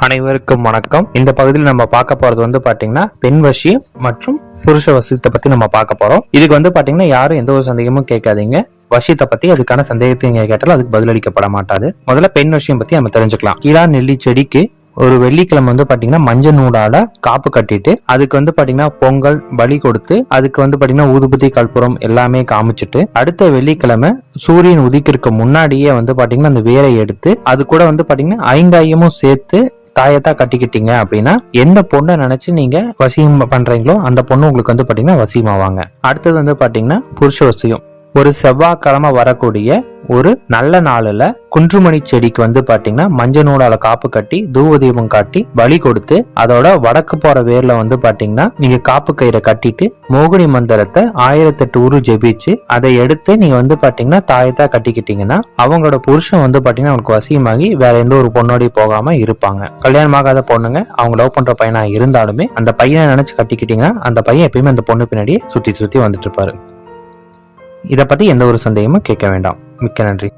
அனைவருக்கும் வணக்கம். இந்த பகுதியில் நம்ம பார்க்க போறது வந்து பாத்தீங்கன்னா பெண் வசி மற்றும் புருஷ வசியத்தை பத்தி நம்ம பார்க்க போறோம். இதுக்கு வந்து பாத்தீங்கன்னா யாரும் எந்த ஒரு சந்தேகமும் கேட்காதீங்க. வசியத்தை பத்தி அதுக்கான சந்தேகத்தை நீங்க கேட்டாலும் அதுக்கு பதிலளிக்கப்பட மாட்டாது. முதல்ல பெண் விஷயம் பத்தி நம்ம தெரிஞ்சுக்கலாம். கீழா நெல்லி செடிக்கு ஒரு வெள்ளிக்கிழமை வந்து பாத்தீங்கன்னா மஞ்சள் நூலால காப்பு கட்டிட்டு அதுக்கு வந்து பாத்தீங்கன்னா பொங்கல் பலி கொடுத்து அதுக்கு வந்து பாத்தீங்கன்னா ஊதுபத்தி கற்பூரம் எல்லாமே காமிச்சிட்டு அடுத்த வெள்ளிக்கிழமை சூரியன் உதிக்கிறதுக்கு முன்னாடியே வந்து பாத்தீங்கன்னா அந்த வேரை எடுத்து அது கூட வந்து பாத்தீங்கன்னா ஐங்காயமும் சேர்த்து தாயத்தா கட்டிக்கிட்டீங்க அப்படின்னா எந்த பொண்ணை நினைச்சு நீங்க வசியம் பண்றீங்களோ அந்த பொண்ணு உங்களுக்கு வந்து பாத்தீங்கன்னா வசியமாவாங்க. அடுத்தது வந்து பாத்தீங்கன்னா புருஷ வசியம். ஒரு செவ்வாய்க்கிழமை வரக்கூடிய ஒரு நல்ல நாளில் குன்றுமணி செடிக்கு வந்து பார்த்தீங்கன்னா மஞ்சள் நூலால காப்பு கட்டி தூவ தீபம் காட்டி பலி கொடுத்து அதோட வடக்கு போற வேர்ல வந்து பார்த்தீங்கன்னா நீங்க காப்பு கயிறை கட்டிட்டு மோகினி மந்திரத்தை ஆயிரத்தெட்டு உரு ஜெபிச்சு அதை எடுத்து நீங்க வந்து பார்த்தீங்கன்னா தாயத்தா கட்டிக்கிட்டீங்கன்னா அவங்களோட புருஷன் வந்து பார்த்தீங்கன்னா அவனுக்கு வசியமாகி வேற எந்த ஒரு பொண்ணோடய போகாம இருப்பாங்க. கல்யாணமாகாத பொண்ணுங்க அவங்க லவ் பண்ற பையனா இருந்தாலுமே அந்த பையனை நினைச்சு கட்டிக்கிட்டீங்கன்னா அந்த பையன் எப்பயுமே அந்த பொண்ணு பின்னாடியே சுத்தி சுத்தி வந்துட்டு இருப்பாரு. இதை பத்தி எந்த ஒரு சந்தேகமும் கேட்க வேண்டாம். மிக்க நன்றி